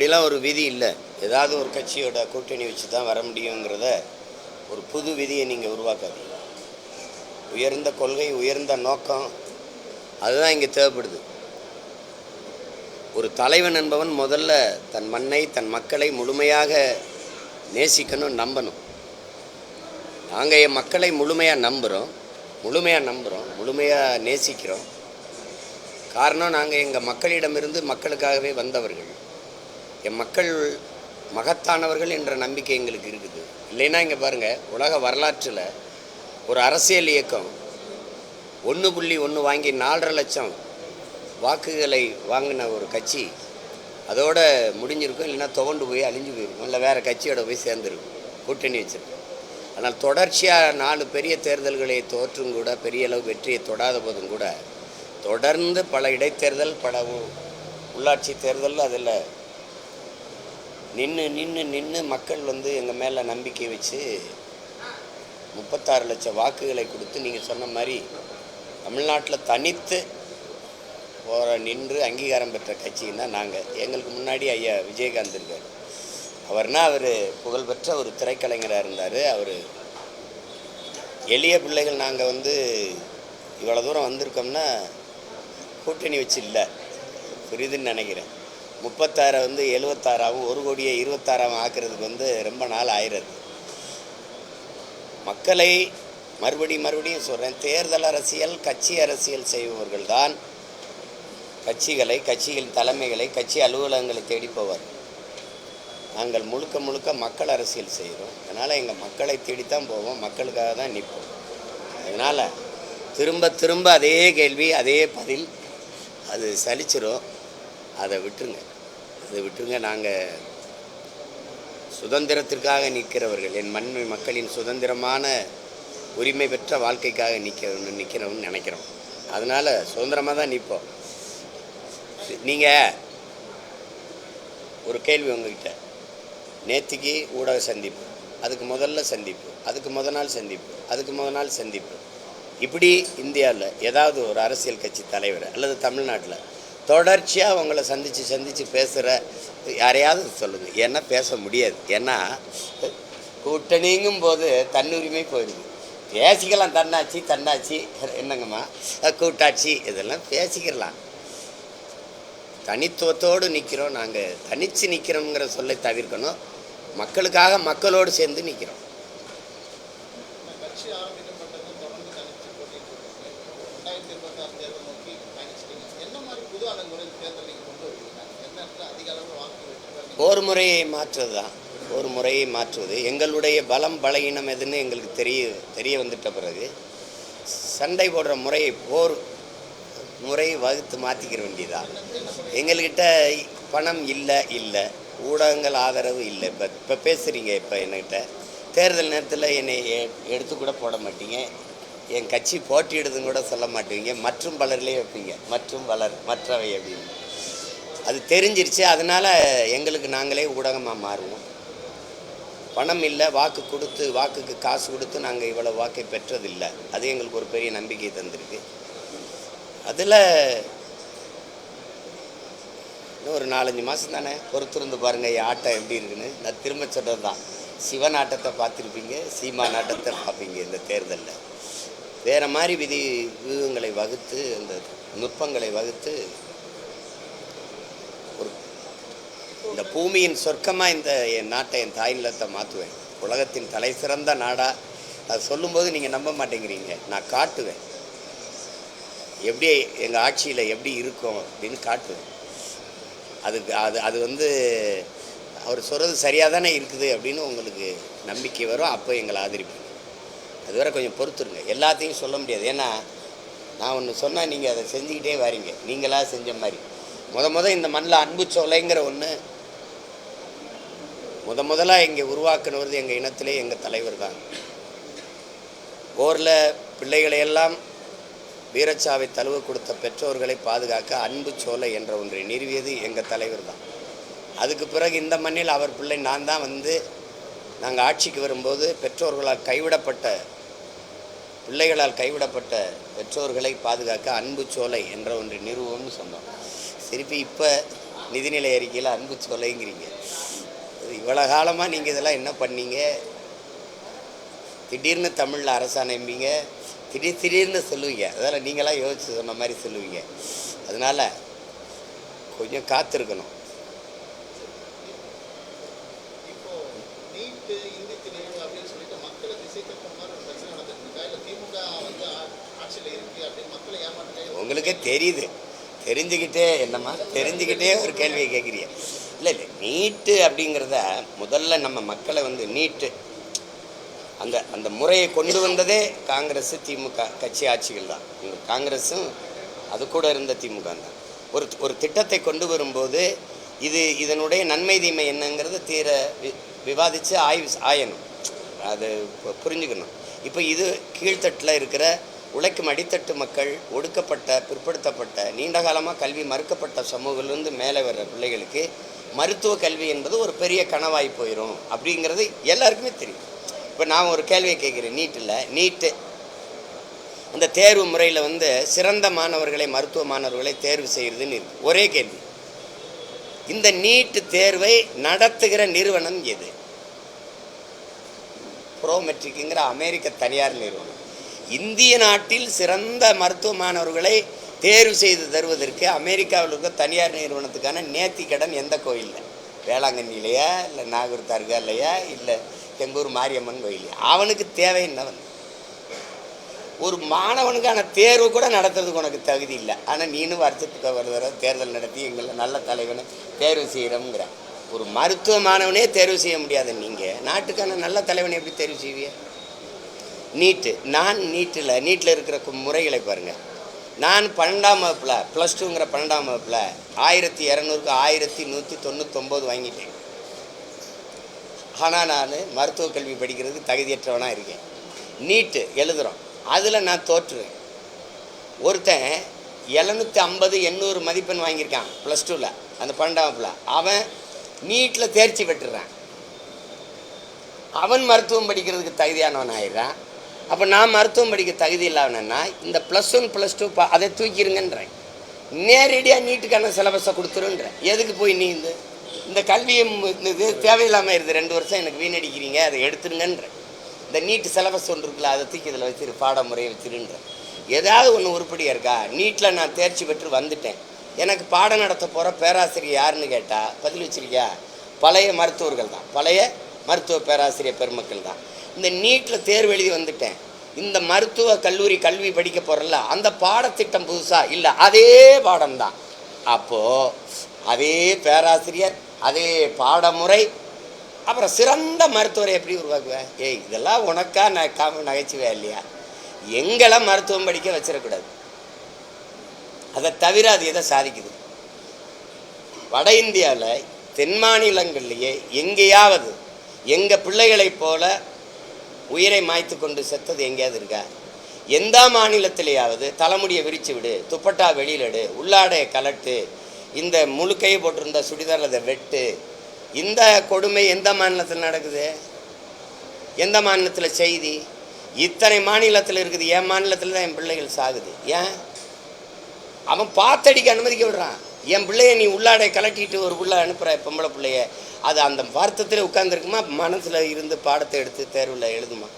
அப்படிலாம் ஒரு விதி இல்லை. ஏதாவது ஒரு கட்சியோட கூட்டணி வச்சு தான் வர முடியுங்கிறத ஒரு புது விதியை நீங்கள் உருவாக்காதீங்க. உயர்ந்த கொள்கை உயர்ந்த நோக்கம் அதுதான் இங்கே தேவைப்படுது. ஒரு தலைவன் என்பவன் முதல்ல தன் மண்ணை தன் மக்களை முழுமையாக நேசிக்கணும் நம்பணும். நாங்கள் என் மக்களை முழுமையாக நம்புகிறோம் முழுமையாக நம்புகிறோம் முழுமையாக நேசிக்கிறோம். காரணம் நாங்கள் எங்கள் மக்களிடமிருந்து மக்களுக்காகவே வந்தவர்கள். என் மக்கள் மகத்தானவர்கள் என்ற நம்பிக்கை எங்களுக்கு இருக்குது. இல்லைன்னா இங்கே பாருங்கள் உலக வரலாற்றில் ஒரு அரசியல் இயக்கம் ஒன்று புள்ளி ஒன்று வாங்கி நாலரை லட்சம் வாக்குகளை வாங்கின ஒரு கட்சி அதோட முடிஞ்சிருக்கும் இல்லைன்னா துவண்டு போய் அழிஞ்சு போயிருக்கும் இல்லை வேறு கட்சியோட போய் சேர்ந்துருக்கும் கூட்டணி வச்சுருக்கும். ஆனால் தொடர்ச்சியாக நாலு பெரிய தேர்தல்களை தோற்றும் கூட பெரிய அளவு வெற்றியை தொடாத போதும் கூட தொடர்ந்து பல இடைத்தேர்தல் பல உள்ளாட்சி தேர்தல் அதில் நின்று நின்று நின்று மக்கள் வந்து எங்கள் மேலே நம்பிக்கை வச்சு முப்பத்தாறு லட்சம் வாக்குகளை கொடுத்து நீங்கள் சொன்ன மாதிரி தமிழ்நாட்டில் தனித்து போகிற நின்று அங்கீகாரம் பெற்ற கட்சின்னா நாங்கள் எங்களுக்கு முன்னாடி ஐயா விஜயகாந்த் இருக்கார். அவர்னா அவர் புகழ்பெற்ற ஒரு திரைக்கலைஞராக இருந்தார். அவர் எளிய பிள்ளைகள் நாங்கள் வந்து இவ்வளோ தூரம் வந்திருக்கோம்னா கூட்டணி வச்சு இல்லை. புரியுதுன்னு நினைக்கிறேன். முப்பத்தாறை வந்து எழுபத்தாறாவும் ஒரு கோடியை இருபத்தாறாவும் ஆக்குறதுக்கு வந்து ரொம்ப நாள் ஆயிடுது மக்களை மறுபடி மறுபடியும் சொல்கிறேன் தேர்தல் அரசியல் கட்சி அரசியல் செய்பவர்கள் தான் கட்சிகளை கட்சியின் தலைமைகளை கட்சி அலுவலகங்களை தேடி போவார் நாங்கள் முழுக்க முழுக்க மக்கள் அரசியல் செய்கிறோம். அதனால் எங்கள் மக்களை தேடித்தான் போவோம் மக்களுக்காக தான் நிற்போம். அதனால் திரும்ப திரும்ப அதே கேள்வி அதே பதில் அது சலிச்சிரும். அதை விட்டுருங்க. அதை விட்டுருங்க. நாங்கள் சுதந்திரத்திற்காக நிற்கிறவர்கள் என் மண் மக்களின் சுதந்திரமான உரிமை பெற்ற வாழ்க்கைக்காக நிற்க நிற்கிறோம்னு நினைக்கிறோம். அதனால் சுதந்திரமாக தான் நிற்போம். நீங்கள் ஒரு கேள்வி உங்ககிட்ட. நேற்றுக்கு ஊடக சந்திப்பு அதுக்கு முதல்ல சந்திப்பு அதுக்கு முத நாள் சந்திப்பு அதுக்கு முத நாள் சந்திப்பு. இப்படி இந்தியாவில் ஏதாவது ஒரு அரசியல் கட்சி தலைவர் அல்லது தமிழ்நாட்டில் தொடர்ச்சியாக அவங்கள சந்தித்து சந்தித்து பேசுகிற யாரையாவது சொல்லுங்கள் ஏன்னா பேச முடியாது. ஏன்னா கூட்டணிங்கும் போது தன்னுரிமை போயிடுது. பேசிக்கலாம் தன்னாட்சி தன்னாட்சி. என்னங்கம்மா? கூட்டாட்சி இதெல்லாம் பேசிக்கலாம். தனித்துவத்தோடு நிற்கிறோம் நாங்கள் தனித்து நிற்கிறோங்கிற சொல்லை தவிர்க்கணும். மக்களுக்காக மக்களோடு சேர்ந்து நிற்கிறோம் கட்சி ஆரம்பிக்கப்பட்டதும் தொடர்ந்து தனிச்சு போட்டிட்டு இருக்கீங்க ரெண்டாயிரத்தி இருபத்தாறு தேர்தல் நோக்கி பயணிச்சிட்டீங்க என்ன மாதிரி புது அணுகுமுறையில் தேர்தல் நீங்கள் கொண்டு வருவீங்க எந்த இடத்துல அதிக அளவு வாக்கு ஒரு போர் முறையை மாற்றுவது தான். ஒரு முறையை மாற்றுவது. எங்களுடைய பலம் பலகீனம் எதுன்னு எங்களுக்கு தெரிய தெரிய வந்துட்ட பிறகு சண்டை போடுற முறையை போர் முறையை வகுத்து மாற்றிக்கிற வேண்டியதான் எங்கள்கிட்ட பணம் இல்லை இல்லை. ஊடகங்கள் ஆதரவு இல்லை. இப்போ இப்போ பேசுகிறீங்க இப்போ என்கிட்ட தேர்தல் நேரத்தில் என்னை எடுத்து கூட போட மாட்டீங்க. என் கட்சி போட்டியிடுதுன்னு கூட சொல்ல மாட்டீங்க. மற்றும் பலர்லேயே வைப்பீங்க. மற்றும் பலர் மற்றவை அப்படின்னு. அது தெரிஞ்சிருச்சு அதனால் எங்களுக்கு நாங்களே ஊடகமாக மாறுவோம். பணம் இல்லை வாக்கு கொடுத்து வாக்குக்கு காசு கொடுத்து நாங்கள் இவ்வளோ வாக்கை பெற்றதில்லை. அது எங்களுக்கு ஒரு பெரிய நம்பிக்கை தந்திருக்கு. அதில் இன்னும் ஒரு நாலஞ்சு மாதம் தானே பொறுத்திருந்து பாருங்கள் என் ஆட்டம் எப்படி இருக்குன்னு? நான் திரும்ப சொல்கிறது தான் சிவன் ஆட்டத்தை பார்த்துருப்பீங்க சீமா நாட்டத்தை பார்ப்பீங்க இந்த தேர்தலில். வேறு மாதிரி விதி வியூகங்களை வகுத்து அந்த நுட்பங்களை வகுத்து ஒரு இந்த பூமியின் சொர்க்கமாக இந்த என் நாட்டை என் தாய் நிலத்தை மாற்றுவேன் உலகத்தின் தலை சிறந்த நாடாக அது சொல்லும்போது நீங்கள் நம்ப மாட்டேங்கிறீங்க. நான் காட்டுவேன். எப்படி எங்கள் ஆட்சியில் எப்படி இருக்கும் அப்படின்னு காட்டுவேன். அதுக்கு அது அது வந்து அவர் சொல்கிறது சரியாக தானே இருக்குது அப்படின்னு உங்களுக்கு நம்பிக்கை வரும். அப்போ எங்களை ஆதரிப்பீங்க. அதுவரை கொஞ்சம் பொறுத்துருங்க. எல்லாத்தையும் சொல்ல முடியாது. ஏன்னா நான் ஒன்று சொன்னால் நீங்கள் அதை செஞ்சுக்கிட்டே வரீங்க. நீங்களாக செஞ்ச மாதிரி. முத முத இந்த மண்ணில் அன்பு சோலைங்கிற ஒன்று முத முதலாக இங்கே உருவாக்குனது எங்கள் இனத்திலே எங்கள் தலைவர் தான். போரில் பிள்ளைகளையெல்லாம் வீரச்சாவை தழுவ கொடுத்த பெற்றோர்களை பாதுகாக்க அன்பு சோலை என்ற ஒன்றை நிறுவியது எங்கள் தலைவர் தான். அதுக்கு பிறகு இந்த மண்ணில் அவர் பிள்ளை நான் தான் வந்து நாங்கள் ஆட்சிக்கு வரும்போது பெற்றோர்களால் கைவிடப்பட்ட பிள்ளைகளால் கைவிடப்பட்ட பெற்றோர்களை பாதுகாக்க அன்பு சோலை என்ற ஒன்றை நிறுவோம்னு சொன்னோம். திருப்பி இப்போ நிதிநிலை அறிக்கையில் அன்பு சொல்லைங்கிறீங்க இவ்வளோ காலமாக நீங்கள் இதெல்லாம் என்ன பண்ணீங்க? திடீர்னு தமிழில் அரசாணைம்பீங்க. திடீர் திடீர்னு சொல்லுவீங்க. அதனால் நீங்களாம் யோசிச்சு சொன்ன மாதிரி சொல்லுவீங்க. அதனால் கொஞ்சம் காத்திருக்கணும். உங்களுக்கே தெரியுது. தெரிஞ்சுக்கிட்டே என்னம்மா? தெரிஞ்சுக்கிட்டே ஒரு கேள்வியை கேட்குறிய இல்லை இல்லை நீட்டு அப்படிங்கிறத முதல்ல நம்ம மக்களை வந்து நீட்டு. அந்த அந்த முறையை கொண்டு வந்ததே காங்கிரஸ் திமுக கட்சி ஆட்சிகள் தான். இந்த காங்கிரஸும் அது கூட இருந்த திமுக தான். ஒரு ஒரு திட்டத்தை கொண்டு வரும்போது இது இதனுடைய நன்மை தீமை என்னங்கிறது தீர வி விவாதித்து ஆய்வு ஆயணும். அது புரிஞ்சுக்கணும். இப்போ இது கீழ்த்தட்டில் இருக்கிற உழைக்கும் அடித்தட்டு மக்கள் ஒடுக்கப்பட்ட பிற்படுத்தப்பட்ட நீண்ட காலமாக கல்வி மறுக்கப்பட்ட சமூகத்திலிருந்து மேலே வர்ற பிள்ளைகளுக்கு மருத்துவ கல்வி என்பது ஒரு பெரிய கனவாய் போயிடும் அப்படிங்கிறது எல்லாருக்குமே தெரியும். இப்போ நான் ஒரு கேள்வியை கேட்குறேன். நீட்டில் நீட்டு. அந்த தேர்வு முறையில் வந்து சிறந்த மாணவர்களை மருத்துவ மாணவர்களை தேர்வு செய்கிறதுன்னு இருக்குது ஒரே கேள்வி. இந்த நீட்டு தேர்வை நடத்துகிற நிறுவனம் எது? ப்ரோமெட்ரிக்குங்கிற அமெரிக்க தனியார் நிறுவனம். இந்திய நாட்டில் சிறந்த மருத்துவ மாணவர்களை தேர்வு செய்து தருவதற்கு அமெரிக்காவில் இருக்க தனியார் நிறுவனத்துக்கான நேர்த்தி கடன் எந்த கோயிலில்? வேளாங்கண்ணிலையா இல்லை நாகூர் தர்காலையா இல்லை எங்கூர் மாரியம்மன் கோயிலையா அவனுக்கு தேவை என்னவன் ஒரு மாணவனுக்கான தேர்வு கூட நடத்துறதுக்கு உனக்கு தகுதி இல்லை. ஆனால் நீனும் வருஷத்துக்கு ஒரு தடவை தேர்தல் நடத்தி எங்களை நல்ல தலைவனை தேர்வு செய்கிறோங்கிற ஒரு மருத்துவ மாணவனே தேர்வு செய்ய முடியாத நீங்கள் நாட்டுக்கான நல்ல தலைவனை எப்படி தேர்வு செய்வீங்க? நீட்டு. நான் நீட்டில் நீட்டில் இருக்கிற முறைகளை பாருங்கள் நான் பன்னெண்டாம் வகுப்பில் ப்ளஸ் டூங்கிற பன்னெண்டாம் வகுப்பில் ஆயிரத்தி இரநூறுக்கு ஆயிரத்தி நூற்றி தொண்ணூத்தொம்பது வாங்கிட்டேன். ஆனால் நான் மருத்துவ கல்வி படிக்கிறதுக்கு தகுதியற்றவனாக இருக்கேன். நீட்டு எழுதுகிறோம் அதில் நான் தோற்றுவேன். ஒருத்தன் எழுநூற்றி ஐம்பது எண்ணூறு மதிப்பெண் வாங்கியிருக்கான் ப்ளஸ் டூவில் அந்த பன்னெண்டாம் வகுப்பில். அவன் நீட்டில் தேர்ச்சி பெற்றுறான். அவன் மருத்துவம் படிக்கிறதுக்கு தகுதியானவன் ஆயிடுறான். அப்போ நான் மருத்துவம் படிக்க தகுதி இல்லாதனா இந்த ப்ளஸ் ஒன் ப்ளஸ் டூ பா அதை தூக்கிடுங்கன்றேன் நேரடியாக நீட்டுக்கான சிலபஸை கொடுத்துருன்றேன். எதுக்கு போய் நீ இந்த இந்த கல்வியை இந்த இது தேவையில்லாமல் இருக்குது ரெண்டு வருஷம் எனக்கு வீணடிக்கிறீங்க அதை எடுத்துருங்கன்றேன். இந்த நீட்டு சிலபஸ் ஒன்று இருக்குல்ல அதை தூக்கி இதில் வச்சிரு பாடமுறையை வச்சிருன்றேன். ஏதாவது ஒன்று உருப்படியாக இருக்கா? நீட்டில் நான் தேர்ச்சி பெற்று வந்துட்டேன். எனக்கு பாடம் நடத்த போகிற பேராசிரியர் யாருன்னு கேட்டால் பதில் வச்சிருக்கியா? பழைய மருத்துவர்கள் தான். பழைய மருத்துவ பேராசிரியர் பெருமக்கள் தான். இந்த நீட்டில் தேர்வு எழுதி வந்துட்டேன். இந்த மருத்துவ கல்லூரி கல்வி படிக்க போகிறல்ல அந்த பாடத்திட்டம் புதுசாக இல்லை அதே பாடம்தான். அப்போது அதே பேராசிரியர் அதே பாடமுறை அப்புறம் சிறந்த மருத்துவரை எப்படி உருவாக்குவேன் ஏய் இதெல்லாம் உனக்கா நான் காம நகைச்சுவே இல்லையா? எங்களை மருத்துவம் படிக்க வச்சிடக்கூடாது. அதை தவிர அது எதை சாதிக்குது? வட இந்தியாவில் தென் மாநிலங்கள்லேயே எங்கேயாவது எங்கள் பிள்ளைகளைப் போல உயிரை மாய்த்து கொண்டு செத்தது எங்கேயாவது இருக்கா? எந்த மாநிலத்திலேயாவது தலைமுடியை விரித்து விடு துப்பட்டா வெளியில் எடு உள்ளாடைய கலட்டு இந்த முழுக்கையை போட்டிருந்த சுடிதார் அதை வெட்டு. இந்த கொடுமை எந்த மாநிலத்தில் நடக்குது? எந்த மாநிலத்தில் செய்தி? இத்தனை மாநிலத்தில் இருக்குது என் மாநிலத்தில் தான் என் பிள்ளைகள் சாகுது. ஏன்? அவன் பார்த்தடிக்க அனுமதிக்க விடுறான். என் பிள்ளைய நீ உள்ளாடை கலட்டிட்டு ஒரு பிள்ளை அனுப்புகிற பொம்பளை பிள்ளைய. அது அந்த வருத்தத்தில் உட்காந்துருக்குமா மனசில் இருந்து பாடத்தை எடுத்து தேர்வில் எழுதுமா?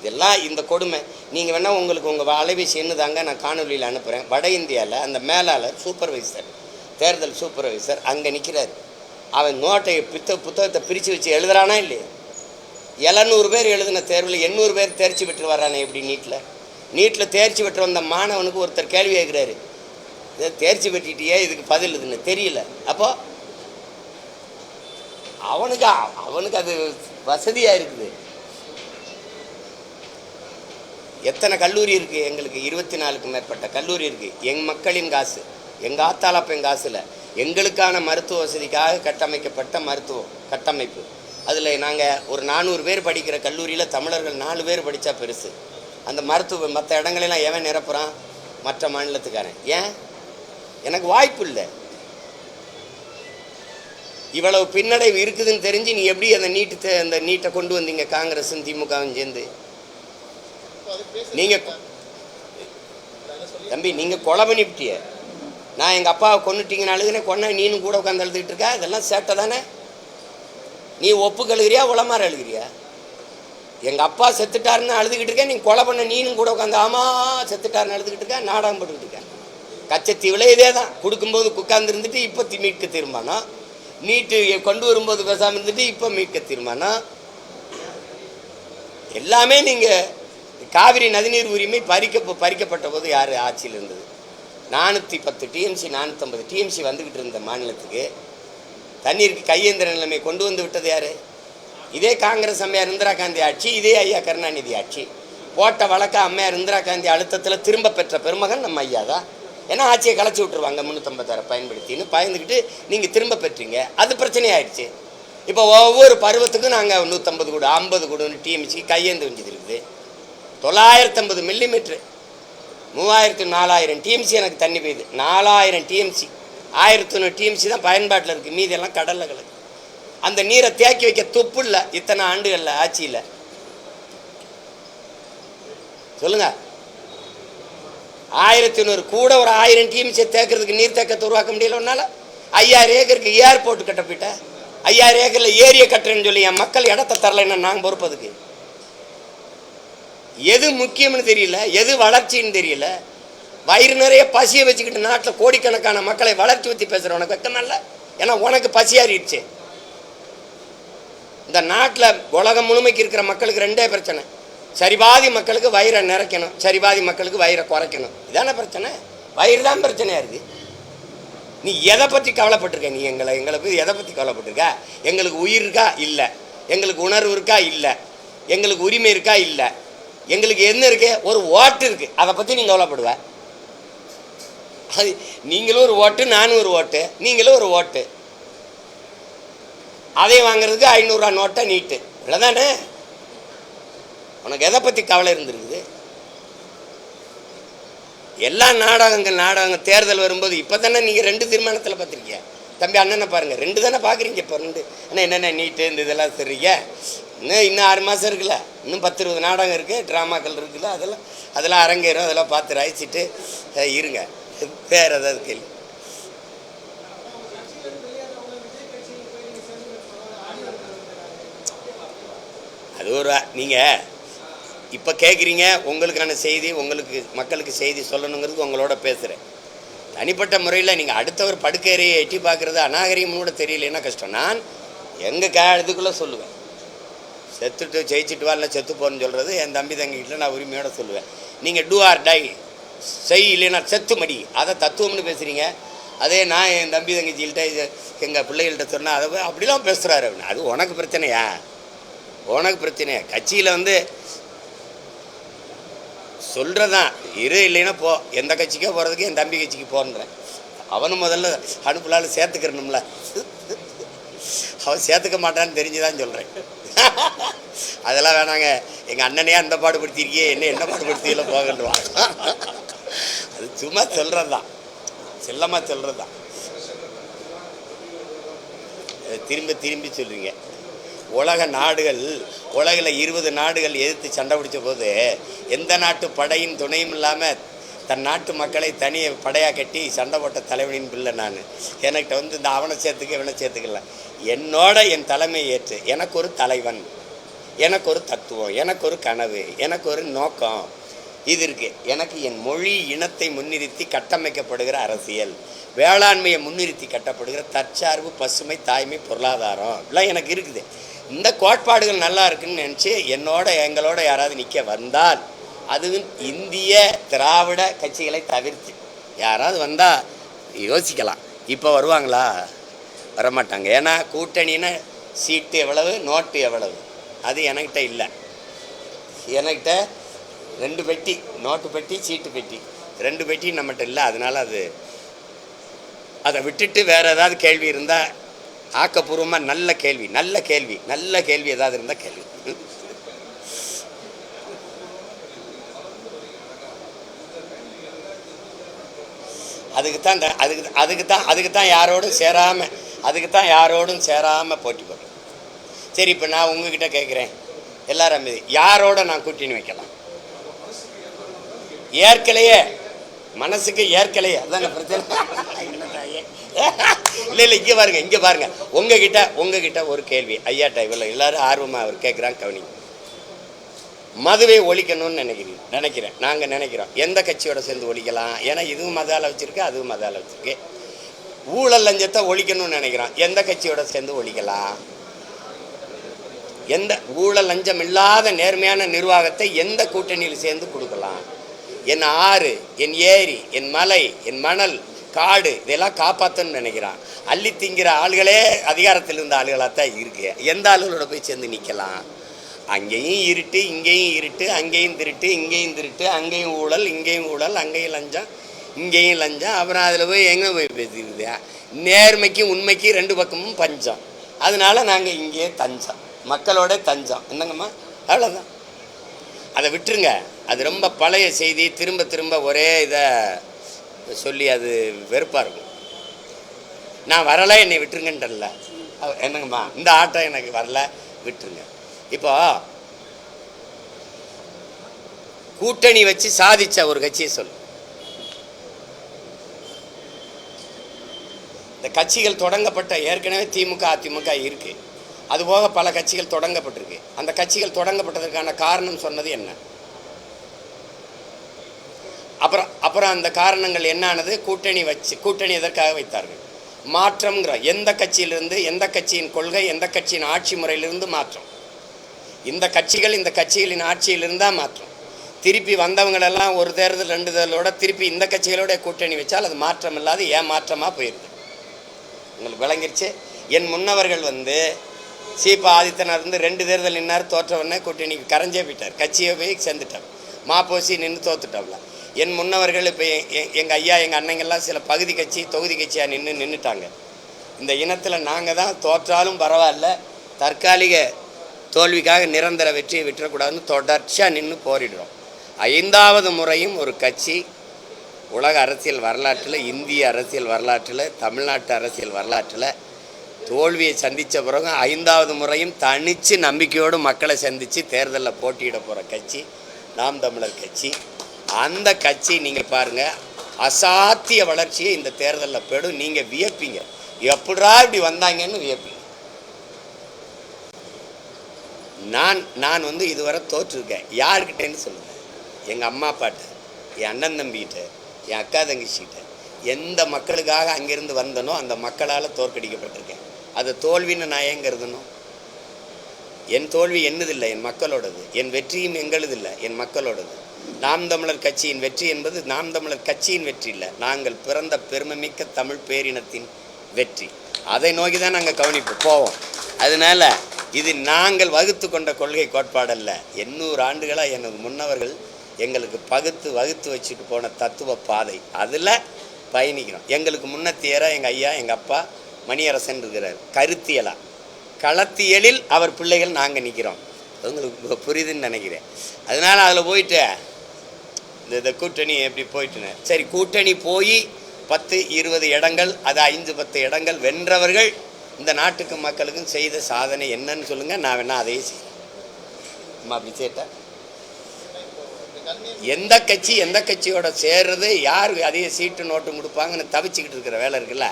இதெல்லாம் இந்த கொடுமை. நீங்கள் வேணால் உங்களுக்கு உங்கள் அலைபேசி என்னதாங்க நான் காணொலியில் அனுப்புகிறேன் வட இந்தியாவில் அந்த மேலாளர் சூப்பர்வைசர் தேர்தல் சூப்பர்வைசர் அங்கே நிற்கிறார் அவன் நோட்டை பித்த புத்தகத்தை பிரித்து வச்சு எழுதுறானா இல்லையா? எழுநூறு பேர் எழுதின தேர்வில் எண்ணூறு பேர் தேர்ச்சி பெற்று வர்றானே எப்படி நீட்டில் நீட்டில் தேர்ச்சி பெற்று வந்த மாணவனுக்கு ஒருத்தர் கேள்வி கேட்குறாரு. தேர்ச்சி பெற்றிட்டியே இதுக்கு பதில் இதுன்னு தெரியல. அப்போ அவனுக்கு அவனுக்கு அது வசதியாக இருக்குது. எத்தனை கல்லூரி இருக்குது எங்களுக்கு இருபத்தி நாலுக்கு மேற்பட்ட கல்லூரி இருக்குது எங் மக்களின் காசு. எங்கள் ஆத்தாளப்பன் காசில். எங்களுக்கான மருத்துவ வசதிக்காக கட்டமைக்கப்பட்ட மருத்துவம் கட்டமைப்பு. அதில் நாங்கள் ஒரு நானூறு பேர் படிக்கிற கல்லூரியில் தமிழர்கள் நாலு பேர் படித்தா பெருசு. அந்த மருத்துவ மற்ற இடங்களெல்லாம் எவன் நிரப்புறான்? மற்ற மாநிலத்துக்காரன். ஏன்? எனக்கு வாய்ப்பு இல்லை. இவ்வளவு பின்னடைவு இருக்குதுன்னு தெரிஞ்சு நீ எப்படி அந்த நீட்டு அந்த நீட்டை கொண்டு வந்தீங்க காங்கிரஸும் திமுகவும் சேர்ந்து? நீங்கள் நீங்க- தம்பி நீங்கள் கொலை பண்ணிவிட்டிய நான் எங்கள் அப்பாவை கொண்டுட்டீங்கன்னு அழுதுனே கொன்ன நீனும் கூட உட்காந்து அழுதுகிட்டு இருக்க? இதெல்லாம் சேட்டை தானே? நீ ஒப்பு கழுகிறியா உளமாற அழுகிறியா? எங்கள் அப்பா செத்துட்டாருன்னு அழுதுகிட்டு இருக்கேன் நீ கொலை பண்ண நீனும் கூட உட்காந்து ஆமா செத்துட்டாருன்னு அழுதுகிட்டு இருக்க நாடகம் போட்டுக்கிட்டு இருக்கேன் கச்சத்தீவில் இதே தான் கொடுக்கும்போது உட்கார்ந்து இருந்துட்டு இப்போ மீட்க தீர்மானம் நீட்டு கொண்டு வரும்போது பேசாமல் இருந்துட்டு இப்போ மீட்க தீர்மானம் எல்லாமே நீங்கள் காவிரி நதிநீர் உரிமை பறிக்க பறிக்கப்பட்ட போது யார் ஆட்சியில் இருந்தது? நானூற்றி பத்து டிஎம்சி நானூற்றம்பது டிஎம்சி வந்துக்கிட்டு இருந்த மாநிலத்துக்கு தண்ணீருக்கு கையேந்திர நிலைமை கொண்டு வந்து விட்டது யார்? இதே காங்கிரஸ் அம்மையார் இந்திரா காந்தி ஆட்சி இதே ஐயா கருணாநிதி ஆட்சி. போட்ட வழக்க அம்மையார் இந்திரா காந்தி அழுத்தத்தில் திரும்ப பெற்ற பெருமகன் நம்ம ஐயா தான். ஏன்னா ஆட்சியை கலைச்சி விட்டுருவாங்க முந்நூற்றம்பத்தாறு பயன்படுத்தின்னு பயந்துக்கிட்டு நீங்கள் திரும்ப பெற்றீங்க. அது பிரச்சனையாயிடுச்சு. இப்போ ஒவ்வொரு பருவத்துக்கும் நாங்கள் நூற்றம்பது கூட ஐம்பது கூடன்னு டிஎம்சி கையேந்து வேண்டியது இருக்குது தொள்ளாயிரத்தம்பது மில்லிமீட்ரு மூவாயிரத்து நாலாயிரம் டிஎம்சி எனக்கு தண்ணி பெய்யுது. நாலாயிரம் டிஎம்சி ஆயிரத்தி ஒன்று டிஎம்சி தான் பயன்பாட்டில் இருக்குது மீதி எல்லாம் கடலில் கிடக்கு. அந்த நீரை தேக்கி வைக்க துப்பு இல்லை இத்தனை ஆண்டுகளில் ஆட்சியில். சொல்லுங்கள் ஆயிரத்தி நூறு கூட ஒரு ஆயிரம் டிஎம்சி தேக்கிறதுக்கு நீர் தேக்கத்தை உருவாக்க முடியல உன்னால. ஐயாயிரம் ஏக்கருக்கு ஏர்போர்ட் கட்ட போயிட்ட ஐயாயிரம் ஏக்கரில் ஏரியை கட்டுறேன்னு சொல்லி என் மக்கள் இடத்த தரலைன்னா நாங்கள் பொறுப்பதுக்கு. எது முக்கியம்னு தெரியல எது வளர்ச்சின்னு தெரியல. வயிறு நிறைய பசியை வச்சுக்கிட்டு நாட்டில் கோடிக்கணக்கான மக்களை வளர்ச்சி ஊற்றி பேசுகிற உனக்கு வெக்கம் ஏன்னா உனக்கு பசியாறிடுச்சு இந்த நாட்டில் உலகம் முழுமைக்கு இருக்கிற மக்களுக்கு ரெண்டே பிரச்சனை. சரிபாதி மக்களுக்கு வயிறை நிறைக்கணும் சரிபாதி மக்களுக்கு வயிறை குறைக்கணும். இதானே பிரச்சனை? வயிறு தான் பிரச்சனையாக இருக்குது நீ எதை பற்றி கவலைப்பட்டிருக்க? நீ எங்களை எங்களை போய் எதை பற்றி கவலைப்பட்டிருக்க? எங்களுக்கு உயிர் இருக்கா? இல்லை. எங்களுக்கு உணர்வு இருக்கா? இல்லை. எங்களுக்கு உரிமை இருக்கா? இல்லை. எங்களுக்கு என்ன இருக்கு? ஒரு ஓட்டு இருக்குது அதை பற்றி நீங்கள் கவலைப்படுவ? அது நீங்களும் ஒரு ஓட்டு நானும் ஒரு ஓட்டு. நீங்களும் ஒரு ஓட்டு. அதை வாங்குறதுக்கு ஐநூறுரூவா நோட்டை நீட்டு. இவ்வளோதானே உனக்கு எதை பற்றி கவலை இருந்திருக்குது? எல்லா நாடகங்கள் நாடகங்கள் தேர்தல் வரும்போது இப்போ தானே நீங்கள் ரெண்டு தீர்மானத்தில் பார்த்துருக்கீங்க தம்பி அண்ணனை பாருங்கள் ரெண்டு தானே பார்க்குறீங்க இப்போ ரெண்டு. அண்ணா என்னென்ன நீட்டு இந்த இதெல்லாம் சரிங்க. இன்னும் இன்னும் ஆறு மாதம் இருக்குல்ல? இன்னும் பத்து இருபது நாடகம் இருக்குது ட்ராமாக்கள் இருக்குல்ல? அதெல்லாம் அதெல்லாம் அரங்கேறும் அதெல்லாம் பார்த்து ரசிச்சுட்டு இருங்க. வேறு ஏதாவது கேள்வி? அது ஒரு நீங்கள் இப்போ கேட்குறீங்க உங்களுக்கான செய்தி உங்களுக்கு மக்களுக்கு செய்தி சொல்லணுங்கிறது உங்களோட பேசுகிறேன் தனிப்பட்ட முறையில் நீங்கள் அடுத்தவர் படுக்கையறையை எட்டி பார்க்குறது அநாகரிகம்னு கூட தெரியலன்னா கஷ்டம். நான் எங்கள் கே இதுக்குள்ளே சொல்லுவேன். செத்துட்டு ஜெயிச்சுட்டு வா செத்து போன்னு சொல்கிறது என் தம்பி தங்கிட்ட நான் உரிமையோடு சொல்லுவேன். நீங்கள் டூ ஆர் டை செய் இல்லைன்னா செத்து மடி. அதை தத்துவம்னு பேசுகிறீங்க அதே நான் என் தம்பி தங்கச்சிகிட்ட எங்கள் பிள்ளைகள்கிட்ட சொன்னால் அதை அப்படிலாம் பேசுகிறாரு அப்படின்னு அது உனக்கு பிரச்சனையா? உனக்கு பிரச்சனையா? கட்சியில் வந்து சொல்கிறதான் இரு இல்லைன்னா போ. எந்த கட்சிக்கோ போகிறதுக்கு என் தம்பி கட்சிக்கு போன்றேன் அவனும் முதல்ல அனுப்பலான்னு சேர்த்துக்கிறணும்ல. அவன் சேர்த்துக்க மாட்டான்னு தெரிஞ்சுதான் சொல்கிறேன் அதெல்லாம் வேணாங்க. எங்கள் அண்ணனே அந்த பாடுபடுத்தியிருக்கியே என்ன என்ன பாடுபடுத்தியில போகன்றுவான் அது சும்மா சொல்கிறது தான் செல்லமாக சொல்கிறது தான் அதை திரும்ப திரும்பி சொல்கிறீங்க உலக நாடுகள் உலகில் இருபது நாடுகள் எதிர்த்து சண்டை பிடிச்ச போது எந்த நாட்டு படையின் துணையும் இல்லாமல் தன் நாட்டு மக்களை தனி படையாக கட்டி சண்டை போட்ட தலைவனின் பிள்ளை நான். என்கிட்ட வந்து இந்த அவனை சேர்த்துக்க இவனை சேர்த்துக்கலாம் என்னோட என் தலைமை ஏற்று எனக்கு ஒரு தலைவன் எனக்கு ஒரு தத்துவம் எனக்கு ஒரு கனவு எனக்கு ஒரு நோக்கம் இது இருக்குது எனக்கு என் மொழி இனத்தை முன்னிறுத்தி கட்டமைக்கப்படுகிற அரசியல் வேளாண்மையை முன்னிறுத்தி கட்டப்படுகிற தற்சார்பு பசுமை தாய்மை பொருளாதாரம் இதெல்லாம் எனக்கு இருக்குது. இந்த கோட்பாடுகள் நல்லா இருக்குன்னு நினச்சி என்னோட எங்களோட யாராவது நிற்க வந்தால் அதுவும் இந்திய திராவிட கட்சிகளை தவிர்த்து. யாராவது வந்தால் யோசிக்கலாம். இப்போ வருவாங்களா? வரமாட்டாங்க. ஏன்னா கூட்டணின்னா சீட்டு எவ்வளவு நோட்டு எவ்வளவு? அது என்கிட்ட இல்லை. என்கிட்ட ரெண்டு பெட்டி நோட்டு பெட்டி சீட்டு பெட்டி. ரெண்டு பெட்டி நம்மகிட்ட இல்லை. அதனால் அது அதை விட்டுட்டு வேறு ஏதாவது கேள்வி இருந்தால் ஆக்கப்பூர்வமாக நல்ல கேள்வி நல்ல கேள்வி நல்ல கேள்வி ஏதாவது இருந்தால் கேள்வி அதுக்கு தான் இந்த- அதுக்கு அதுக்கு தான் அதுக்கு தான் யாரோடும் சேராமல் அதுக்கு தான் யாரோடும் சேராமல் போட்டி போடுறேன் சரி இப்போ நான் உங்ககிட்ட கேட்குறேன் எல்லாரும் அமைதி. யாரோட நான் கூட்டின்னு வைக்கலாம்? ஏற்கலையே. மனசுக்கு ஏற்கலையே. அதான பிரச்சனை? என்ன தாயே? இல்லை இல்லை இங்கே பாருங்கள் இங்கே பாருங்கள் உங்ககிட்ட உங்ககிட்ட ஒரு கேள்வி. ஐயா இவ்வளோ எல்லாரும் ஆர்வமாக அவர் கேட்குறான் கவனி. மதுவை ஒழிக்கணும்னு நினைக்கிறீங்க நினைக்கிறேன். நாங்கள் நினைக்கிறோம். எந்த கட்சியோட சேர்ந்து ஒழிக்கலாம்? ஏன்னா இதுவும் மதால வச்சிருக்கு அதுவும் மதால வச்சிருக்கு. ஊழல் லஞ்சத்தை ஒழிக்கணும்னு நினைக்கிறோம். எந்த கட்சியோட சேர்ந்து ஒழிக்கலாம்? எந்த ஊழல் லஞ்சம் இல்லாத நேர்மையான நிர்வாகத்தை எந்த கூட்டணியில் சேர்ந்து கொடுக்கலாம்? என் ஆறு என் ஏரி என் மலை என் மணல் காடு இதெல்லாம் காப்பாற்றணும்னு நினைக்கிறான். அள்ளி திங்கிற ஆளுகளே அதிகாரத்தில் இருந்த ஆளுகளாக தான் இருக்கு. எந்த ஆளுகளோட போய் சேர்ந்து நிற்கலாம் அங்கேயும் இருட்டு இங்கேயும் இருட்டு அங்கேயும் திருட்டு இங்கேயும் திருட்டு அங்கேயும் ஊழல் இங்கேயும் ஊழல் அங்கேயும் லஞ்சம் இங்கேயும் லஞ்சம். அப்புறம் அதில் போய் எங்கே போய் பேசிக்குது நேர்மைக்கும் உண்மைக்கும் ரெண்டு பக்கமும் பஞ்சம். அதனால நாங்கள் இங்கேயே தஞ்சம். மக்களோட தஞ்சம். என்னங்கம்மா? அவ்வளோதான் அதை விட்டுருங்க. அது ரொம்ப பழைய செய்தி. திரும்ப திரும்ப ஒரே இதை சொல்லி அது வெறுப்பாக இருக்கும் நான் வரலை என்னை விட்டுருங்கன்றல என்னங்கம்மா இந்த ஆட்டம் எனக்கு வரல விட்டுருங்க. இப்போ கூட்டணி வச்சு சாதிச்ச ஒரு கட்சியை சொல்லு. இந்த கட்சிகள் தொடங்கப்பட்ட ஏற்கனவே திமுக அதிமுக இருக்கு. அதுபோக பல கட்சிகள் தொடங்கப்பட்டிருக்கு. அந்த கட்சிகள் தொடங்கப்பட்டதற்கான காரணம் சொன்னது என்ன? அப்புறம் அப்புறம் அந்த காரணங்கள் என்னானது? கூட்டணி வச்சு கூட்டணி எதற்காக வைத்தார்கள்? மாற்றம்ங்கிற எந்த கட்சியிலிருந்து எந்த கட்சியின் கொள்கை எந்த கட்சியின் ஆட்சி முறையிலிருந்து மாற்றம். இந்த கட்சிகள் இந்த கட்சிகளின் ஆட்சியிலிருந்து தான் மாற்றம். திருப்பி வந்தவங்களெல்லாம் ஒரு தேர்தல் ரெண்டு தேர்தலோட திருப்பி இந்த கட்சிகளோட கூட்டணி வச்சால் அது மாற்றம் இல்லாத ஏமாற்றமாக போயிடுது உங்களுக்கு விளங்கிருச்சு? என் முன்னவர்கள் வந்து சீபா ஆதித்தனார் இருந்து ரெண்டு தேர்தல் நின்னார் தோற்றவொடனே கூட்டணிக்கு கரைஞ்சே போயிட்டார். கட்சியை போய் சேர்ந்துட்டார். மாப்போசி நின்று தோத்துட்டாப்ல. என் முன்னவர்கள் இப்போ எங்கள் ஐயா எங்கள் அண்ணங்கள்லாம் சில பகுதி கட்சி தொகுதி கட்சியாக நின்று நின்றுட்டாங்க இந்த இனத்தில் நாங்கள் தான் தோற்றாலும் பரவாயில்ல தற்காலிக தோல்விக்காக நிரந்தர வெற்றியை விட்டுறக்கூடாதுன்னு தொடர்ச்சியாக நின்று போரிடுறோம். ஐந்தாவது முறையும் ஒரு கட்சி உலக அரசியல் வரலாற்றில் இந்திய அரசியல் வரலாற்றில் தமிழ்நாட்டு அரசியல் வரலாற்றில் தோல்வியை சந்தித்த பிறகு ஐந்தாவது முறையும் தனித்து நம்பிக்கையோடு மக்களை சந்தித்து தேர்தலில் போட்டியிட போகிற கட்சி நாம் தமிழர் கட்சி. அந்த கட்சி நீங்கள் பாருங்கள் அசாத்திய வளர்ச்சியை இந்த தேர்தலில் பெறும் நீங்கள் வியப்பீங்க. எப்படா இப்படி வந்தாங்கன்னு வியப்பீங்க. நான் நான் வந்து இதுவரை தோற்றுருக்கேன். யாருக்கிட்டேன்னு சொல்லுங்கள் எங்கள் அம்மா அப்பாட்ட என் அண்ணன் தம்பிகிட்ட என் அக்கா தங்கச்சிக்கிட்ட எந்த மக்களுக்காக அங்கேருந்து வந்தனோ அந்த மக்களால் தோற்கடிக்கப்பட்டிருக்கேன். அது தோல்வின்னு நான் ஏன் கருதணும்? என் தோல்வி என்னதில்லை? என் மக்களோடது. என் வெற்றியும் எங்களுதில்லை. என் மக்களோடது. நாம் தமிழர் கட்சியின் வெற்றி என்பது நாம் தமிழர் கட்சியின் வெற்றி இல்லை. நாங்கள் பிறந்த பெருமைமிக்க தமிழ் பேரினத்தின் வெற்றி. அதை நோக்கி தான் நாங்கள் கவனிப்பு. போவோம். அதனால இது நாங்கள் வகுத்து கொண்ட கொள்கை கோட்பாடல்ல எண்ணூறு ஆண்டுகளாக எனது முன்னவர்கள் எங்களுக்கு பகுத்து வகுத்து வச்சுட்டு போன தத்துவ பாதை. அதில் பயணிக்கிறோம். எங்களுக்கு முன்னத்தியராக எங்கள் ஐயா எங்கள் அப்பா மணியரசன் இருக்கிறார். கருத்தியலாக களத்தியலில் அவர் பிள்ளைகள் நாங்கள் நிற்கிறோம் உங்களுக்கு புரியுதுன்னு நினைக்கிறேன். அதனால் அதில் போயிட்டு இந்த இந்த கூட்டணி எப்படி போயிட்டுன்னு. சரி கூட்டணி போய் பத்து இருபது இடங்கள் அது ஐந்து பத்து இடங்கள் வென்றவர்கள் இந்த நாட்டுக்கு மக்களுக்கும் செய்த சாதனை என்னன்னு சொல்லுங்கள் நான் வேணா அதையே செய்கிறேன் அம்மா அப்படி சேட்டேன் எந்த கட்சி எந்த கட்சியோட சேர்றது யார் அதிக சீட்டு நோட்டு கொடுப்பாங்கன்னு தவிச்சுக்கிட்டு இருக்கிற வேலை இருக்குல்ல?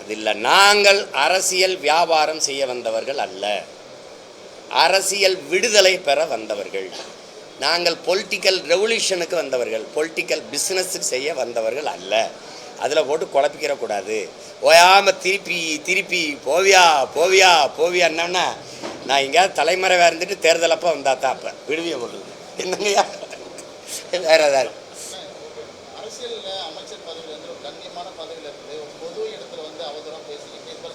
அது இல்லை நாங்கள் அரசியல் வியாபாரம் செய்ய வந்தவர்கள் அல்ல. அரசியல் விடுதலை பெற வந்தவர்கள். நாங்கள் பொலிட்டிக்கல் ரெவல்யூஷனுக்கு வந்தவர்கள் பொலிட்டிக்கல் பிஸ்னஸுக்கு செய்ய வந்தவர்கள் அல்ல. அதில் போட்டு குழப்பிக்கிறக்கூடாது ஓயாமல் திருப்பி திருப்பி போவியா போவியா போவியா என்னன்னா நான் எங்கேயாவது தலைமறைவாக இருந்துட்டு தேர்தலப்போ வந்தா தான் அப்போ. விடுவிய பொருள் என்னங்கய்யா வேற ஏதாவது? அரசியல்ல அமைச்சர் பதவியில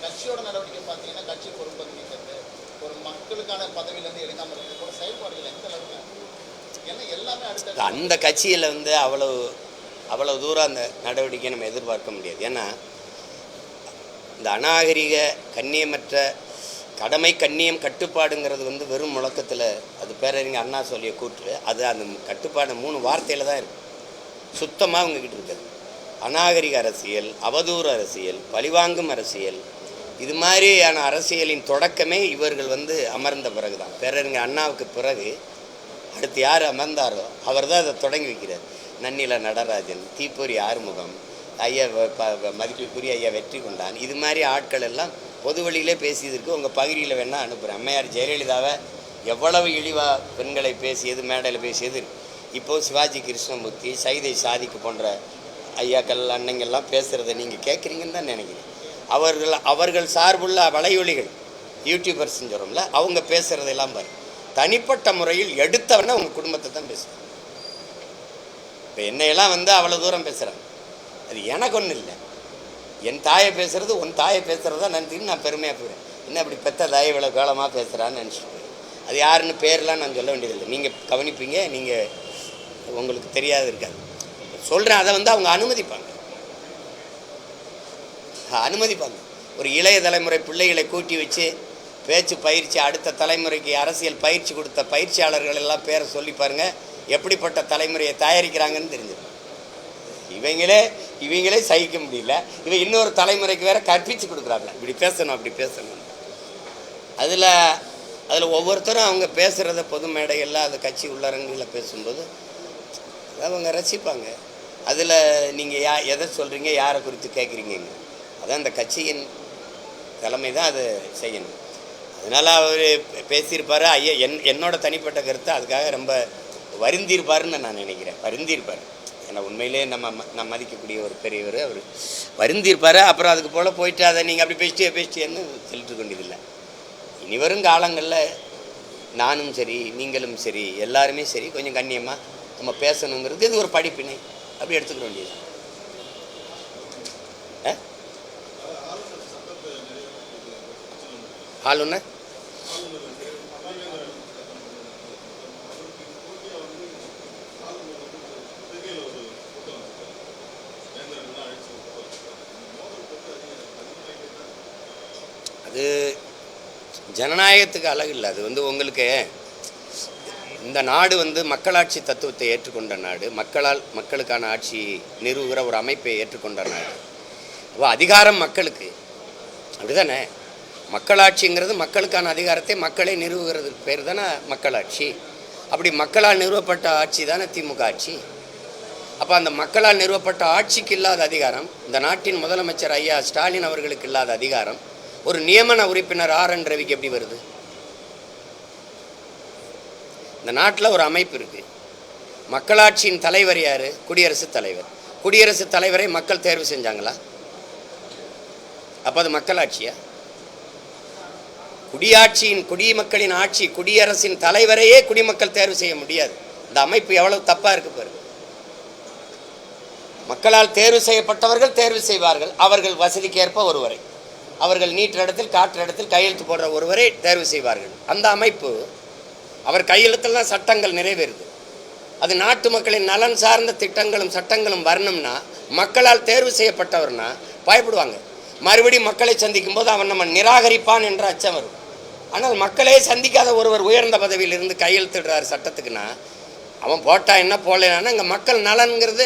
கட்சியோட நடவடிக்கை பார்த்தீங்கன்னா கட்சி பொறுப்பு ஒரு மக்களுக்கான பதவியில இருந்து இருக்கிறது. கூட செயல்பாடுகள் எந்த அளவுக்கு ஏன்னா எல்லாமே அடுத்த அந்த கட்சியில் வந்து அவ்வளவு அவ்வளோ தூரம் அந்த நடவடிக்கையை நம்ம எதிர்பார்க்க முடியாது. ஏன்னா இந்த அநாகரிக கண்ணியமற்ற கடமை கண்ணியம் கட்டுப்பாடுங்கிறது வந்து வெறும் முழக்கத்தில் அது பேரறிஞர் அண்ணா சொல்லிய கூற்று அது அந்த கட்டுப்பாடு மூணு வார்த்தையில் தான் இருக்கு. சுத்தமாக அவங்கக்கிட்ட இருக்குது. அநாகரிக அரசியல் அவதூறு அரசியல் பழிவாங்கும் அரசியல் இது மாதிரியான அரசியலின் தொடக்கமே இவர்கள் வந்து அமர்ந்த பிறகு தான் பேரறிஞர் அண்ணாவுக்கு பிறகு அடுத்து யார் அமர்ந்தாரோ அவர் தான் அதை தொடங்கி வைக்கிறார். நன்னில நடராஜன் தீப்பொறி ஆறுமுகம் ஐயா வ- ப- ஐயா வெற்றி கொண்டான் இது மாதிரி ஆட்கள் எல்லாம் பொது வழியிலே பேசியதற்கு உங்கள் பகுதியில் வேணால் அனுப்புகிறேன் அம்மையார் ஜெயலலிதாவை எவ்வளவு இழிவாக பெண்களை பேசியது மேடையில் பேசியது. இப்போது இப்போ சிவாஜி கிருஷ்ணமூர்த்தி சைதை சாதிக்கு போன்ற ஐயாக்கள் அன்னைங்கள்லாம் பேசுகிறத நீங்கள் கேட்குறீங்கன்னு தான் நினைக்கிறேன். அவர்கள் அவர்கள் சார்புள்ள வலையொலிகள் யூடியூபர்ஸ்ன்னு சொல்கிறோம்ல அவங்க பேசுகிறதெல்லாம் பாரு தனிப்பட்ட முறையில் எடுத்தவனே உங்கள் குடும்பத்தை தான் பேசுவாங்க. இப்போ என்னையெல்லாம் வந்து அவ்வளோ தூரம் பேசுகிறாங்க அது எனக்கு ஒன்றும் இல்லை. என் தாயை பேசுகிறது உன் தாயை பேசுகிறதா நினச்சின்னு நான் பெருமையாக போயிடுவேன். என்ன அப்படி பெத்த தாயை இவ்வளோ காலமாக பேசுகிறான்னு நினச்சிட்டு அது யாருன்னு பேர்லாம் நான் சொல்ல வேண்டியதில்லை நீங்கள் கவனிப்பீங்க நீங்கள் உங்களுக்கு தெரியாது இருக்காது. சொல்கிறேன் அதை வந்து அவங்க அனுமதிப்பாங்க. அனுமதிப்பாங்க. ஒரு இளைய தலைமுறை பிள்ளைகளை கூட்டி வச்சு பேச்சு பயிற்சி அடுத்த தலைமுறைக்கு அரசியல் பயிற்சி கொடுத்த பயிற்சியாளர்கள் எல்லாம் பேரை சொல்லி பாருங்கள் எப்படிப்பட்ட தலைமுறையை தயாரிக்கிறாங்கன்னு தெரிஞ்சிடும் இவங்களே இவங்களே சகிக்க முடியல. இவன் இன்னொரு தலைமுறைக்கு வேற கற்பித்து கொடுக்குறாங்க இப்படி பேசணும் அப்படி பேசணும். அதில் அதில் ஒவ்வொருத்தரும் அவங்க பேசுகிறத பொது மேடைகளில் அந்த கட்சி உள்ளரங்குகளில் பேசும்போது அவங்க ரசிப்பாங்க. அதில் நீங்கள் யா எதை சொல்கிறீங்க யாரை குறித்து கேட்குறீங்க அதான் அந்த கட்சியின் தலைமை தான் அதை செய்யணும். அதனால் அவர் பேசியிருப்பார். ஐயா என் என்னோட தனிப்பட்ட கருத்து அதுக்காக ரொம்ப வருந்திருப்பாருன்னு நான் நினைக்கிறேன். வருந்திருப்பார் ஏன்னா உண்மையிலே நம்ம ம- நம்ம மதிக்கக்கூடிய ஒரு பெரியவர். அவர் வருந்திருப்பார் அப்புறம் அதுக்கு போல் போயிட்டு அதை நீங்கள் அப்படி பேசிட்டே பேசிட்டேன்னு சொல்லிட்டு கொண்டதில்லை. இனி வரும் காலங்களில் நானும் சரி நீங்களும் சரி எல்லாருமே சரி கொஞ்சம் கண்ணியமாக நம்ம பேசணுங்கிறது இது ஒரு படிப்பினை. அப்படி எடுத்துக்க வேண்டியது. ஆளுநர் அது ஜனநாயகத்துக்கு அழகு இல்லை. அது வந்து உங்களுக்கு இந்த நாடு வந்து மக்களாட்சி தத்துவத்தை ஏற்றுக்கொண்ட நாடு மக்களால் மக்களுக்கான ஆட்சி நிறுவுகிற ஒரு அமைப்பை ஏற்றுக்கொண்ட நாடு. அப்போ அதிகாரம் மக்களுக்கு. அப்படிதானே? மக்களாட்சிங்கிறது மக்களுக்கான அதிகாரத்தை மக்களே நிறுவுகிறதுக்கு பேர் தானே மக்களாட்சி. அப்படி மக்களால் நிறுவப்பட்ட ஆட்சி தானே திமுக ஆட்சி. அப்போ அந்த மக்களால் நிறுவப்பட்ட ஆட்சிக்கு இல்லாத அதிகாரம் இந்த நாட்டின் முதலமைச்சர் ஐயா ஸ்டாலின் அவர்களுக்கு இல்லாத அதிகாரம் ஒரு நியமன உறுப்பினர் ஆர் என் ரவிக்கு எப்படி வருது? இந்த நாட்டில் ஒரு அமைப்பு இருக்கு. மக்களாட்சியின் தலைவர் யார்? குடியரசுத் தலைவர். குடியரசுத் தலைவரை மக்கள் தேர்வு செஞ்சாங்களா? அப்போ அது மக்களாட்சியா? குடியாட்சியின் குடிமக்களின் ஆட்சி குடியரசின் தலைவரையே குடிமக்கள் தேர்வு செய்ய முடியாது. இந்த அமைப்பு எவ்வளவு தப்பாக இருக்கு பாரு மக்களால் தேர்வு செய்யப்பட்டவர்கள் தேர்வு செய்வார்கள். அவர்கள் வசதிக்கேற்ப ஒருவரை. அவர்கள் நீட்டுற இடத்தில் காட்டுற இடத்தில் கையெழுத்து போடுற ஒருவரை தேர்வு செய்வார்கள். அந்த அமைப்பு அவர் கையெழுத்தில் தான் சட்டங்கள் நிறைவேறுது. அது நாட்டு மக்களின் நலன் சார்ந்த திட்டங்களும் சட்டங்களும் வரணும்னா மக்களால் தேர்வு செய்யப்பட்டவர்னா பயப்படுவாங்க. மறுபடியும் மக்களை சந்திக்கும் போது அவன் நம்ம நிராகரிப்பான் என்ற அச்சம் வரும். ஆனால் மக்களே சந்திக்காத ஒருவர் உயர்ந்த பதவியில் இருந்து கையெழுத்திடுறார் சட்டத்துக்குன்னா அவன் போட்டா என்ன போடலைன்னா இங்கே மக்கள் நலன்கிறது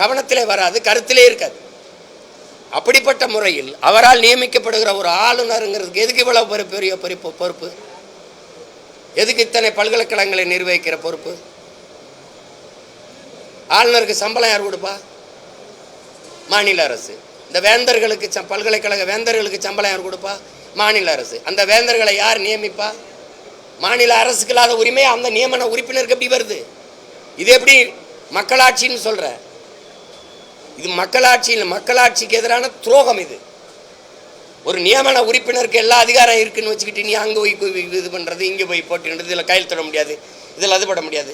கவனத்திலே வராது கருத்திலே இருக்காது. அப்படிப்பட்ட முறையில் அவரால் நியமிக்கப்படுகிற ஒரு ஆளுநருங்கிறதுக்கு எதுக்கு இவ்வளவு பெரிய பெரிய பொறுப்பு பொறுப்பு? எதுக்கு இத்தனை பல்கலைக்கழகங்களை நிர்வகிக்கிற பொறுப்பு? ஆளுநருக்கு சம்பளம் யார் கொடுப்பா? மாநில அரசு. இந்த வேந்தர்களுக்கு ச- பல்கலைக்கழக வேந்தர்களுக்கு சம்பளம் யார் கொடுப்பா? மாநில அரசு. அந்த வேந்தர்களை யார் நியமிப்பா? மாநில அரசுக்கு இல்லாத உரிமை அந்த நியமன உறுப்பினருக்கு எப்படி வருது? இது எப்படி மக்களாட்சின்னு சொல்கிற இது மக்களாட்சியில் மக்களாட்சிக்கு எதிரான துரோகம் இது. ஒரு நியமன உறுப்பினருக்கு எல்லா அதிகாரம் இருக்குன்னு வச்சுக்கிட்டு நீ அங்கே போய் போய் இது பண்ணுறது இங்கே போய் போட்டுன்றது இதில் கையெழுத்திட முடியாது இதில் அது பட முடியாது.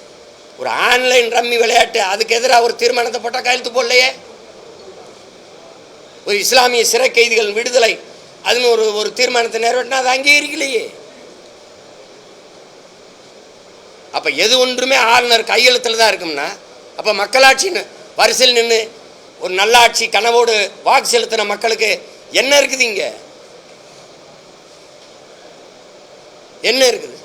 ஒரு ஆன்லைன் ரம்மி விளையாட்டு அதுக்கு எதிராக ஒரு தீர்மானத்தை போட்டால் கையெழுத்து போடலையே? ஒரு இஸ்லாமிய சிறை கைதிகள் விடுதலை அதுன்னு ஒரு ஒரு தீர்மானத்தை நிறைவேற்றினா அது அங்கீகரிக்கலையே அப்போ எது ஒன்றுமே ஆளுநர் கையெழுத்தில் தான் இருக்கும்னா அப்போ மக்களாட்சின்னு வரிசையில் நின்று ஒரு நல்லாட்சி கனவோடு வாக்கு செலுத்தின மக்களுக்கு என்ன இருக்குது இங்க? என்ன இருக்குது?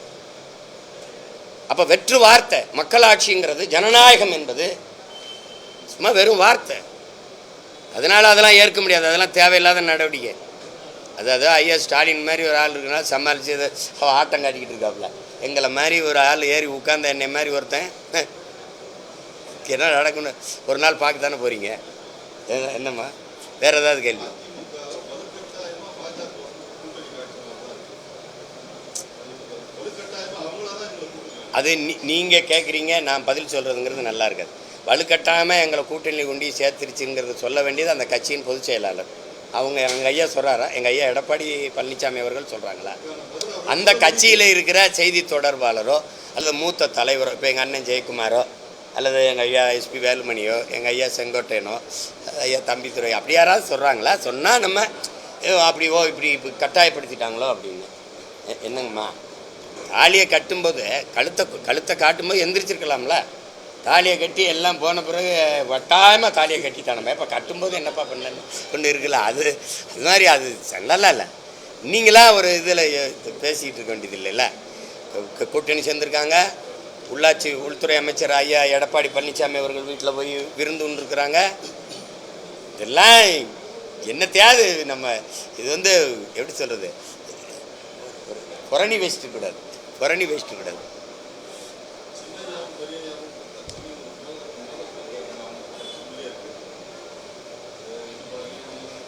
அப்ப வெற்று வார்த்தை மக்களாட்சிங்கிறது ஜனநாயகம் என்பது சும்மா வெறும் வார்த்தை. அதனால அதெல்லாம் ஏற்க முடியாது. அதெல்லாம் தேவையில்லாத நடவடிக்கை. அதாவது ஐயா ஸ்டாலின் மாதிரி ஒரு ஆள் இருக்குன்னா சமாளித்து அவள் ஆட்டம் காட்டிக்கிட்டு இருக்காப்புல எங்களை மாதிரி ஒரு ஆள் ஏறி உட்காந்த என்னை மாதிரி ஒருத்தன் என்ன நடக்குன்னு ஒரு நாள் பார்க்க தானே போகிறீங்க என்னம்மா? வேறு ஏதாவது கேள்வி? அது நீ நீங்கள் கேட்குறீங்க நான் பதில் சொல்கிறதுங்கிறது நல்லா இருக்காது. வலுக்கட்டாமல் எங்களை கூட்டணி கொண்டு போய் சேர்த்துருச்சுங்கிறத சொல்ல வேண்டியது அந்த கட்சியின் பொதுச் செயலாளர். அவங்க எங்கள் ஐயா சொல்கிறாரா எங்கள் ஐயா எடப்பாடி பழனிசாமி அவர்கள் சொல்கிறாங்களா அந்த கட்சியில் இருக்கிற செய்தி தொடர்பாளரோ அல்லது மூத்த தலைவரோ இப்போ எங்கள் அண்ணன் ஜெயக்குமாரோ அல்லது எங்கள் ஐயா எஸ்பி வேலுமணியோ எங்கள் ஐயா செங்கோட்டையனோ ஐயா தம்பித்துறை அப்படி யாராவது சொல்கிறாங்களா சொன்னால் நம்ம ஏ, அப்படி ஓ இப்படி இப்படி கட்டாயப்படுத்திட்டாங்களோ? அப்படின்னு. என்னங்கம்மா? தாலியை கட்டும்போது கழுத்தை கழுத்தை காட்டும்போது எந்திரிச்சிருக்கலாம்ல? தாலியை கட்டி எல்லாம் போன பிறகு வட்டாயமாக தாலியை கட்டிட்டானமே இப்போ கட்டும்போது என்னப்பா பண்ணலன்னு ஒன்று இருக்குல்ல? அது அது மாதிரி அது நல்லா இல்லை. நீங்களாக ஒரு இதில் பேசிக்கிட்டு இருக்க வேண்டியது இல்லைல்ல? கூட்டணி சேர்ந்துருக்காங்க. உள்ளாட்சி உள்துறை அமைச்சர் ஐயா எடப்பாடி பழனிசாமி அவர்கள் வீட்டில் போய் விருந்து இருக்கிறாங்க இதெல்லாம் என்னத்தையாவது நம்ம இது வந்து எப்படி சொல்கிறது புரணி வச்சுட்டு கூடாது புரணி வச்சுட்டு கூடாது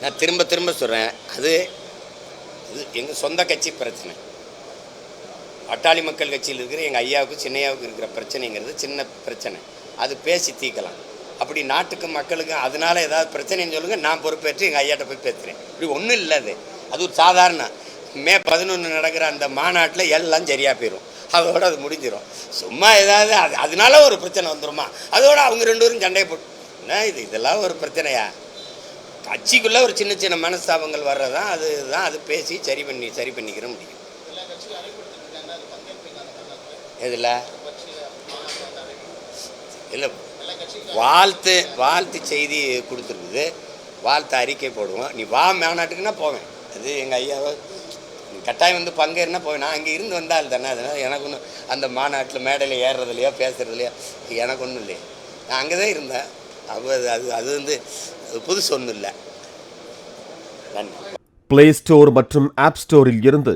நான் திரும்ப திரும்ப சொல்கிறேன் அது இது எங்கள் சொந்த கட்சி பிரச்சனை. அட்டாளி மக்கள் கட்சியில் இருக்கிற எங்கள் ஐயாவுக்கு சின்னையாவுக்கு இருக்கிற பிரச்சனைங்கிறது சின்ன பிரச்சனை. அது பேசி தீர்க்கலாம் அப்படி நாட்டுக்கும் மக்களுக்கும் அதனால் ஏதாவது பிரச்சனைன்னு சொல்லுங்கள் நான் பொறுப்பேற்று எங்கள் ஐயாட்ட போய் பேசுகிறேன் இப்படி ஒன்றும் இல்லை அது. அது ஒரு சாதாரண மே பதினொன்று நடக்கிற அந்த மாநாட்டில் எல்லாம் சரியாக போயிடும் அதோட அது முடிஞ்சிடும் சும்மா ஏதாவது அது அதனால ஒரு பிரச்சனை வந்துருமா? அதோட அவங்க ரெண்டு பேரும் சண்டையை போட்டு என்ன இது இதெல்லாம் ஒரு பிரச்சனையா? கட்சிக்குள்ளே ஒரு சின்ன சின்ன மனஸ்தாபங்கள் வர்றதான் அதுதான் அது பேசி சரி பண்ணி சரி பண்ணிக்கிற முடியும் எல்லா கட்சியும் அழைப்படுத்திருக்காங்க அது பங்கேற்பீங்க எதில்? இல்லை வாழ்த்து வாழ்த்து செய்தி கொடுத்துருக்குது. வாழ்த்து அறிக்கை போடுவோம். நீ வா மாநாட்டுக்குன்னா போவேன். அது எங்கள் ஐயாவை கட்டாயம் வந்து பங்கேறினா போவேன். நான் அங்கே இருந்து வந்தால் தானே. அதனால் எனக்கு ஒன்றும் அந்த மாநாட்டில் மேடையில் ஏறுறதுலையோ பேசுறதுலையோ எனக்கு ஒன்றும் இல்லையே. நான் அங்கே தான் இருந்தேன். அப்போ அது அது அது வந்து அது புதுசு ஒன்றும் இல்லை. நன்றி. பிளே ஸ்டோர் மற்றும் ஆப் ஸ்டோரில் இருந்து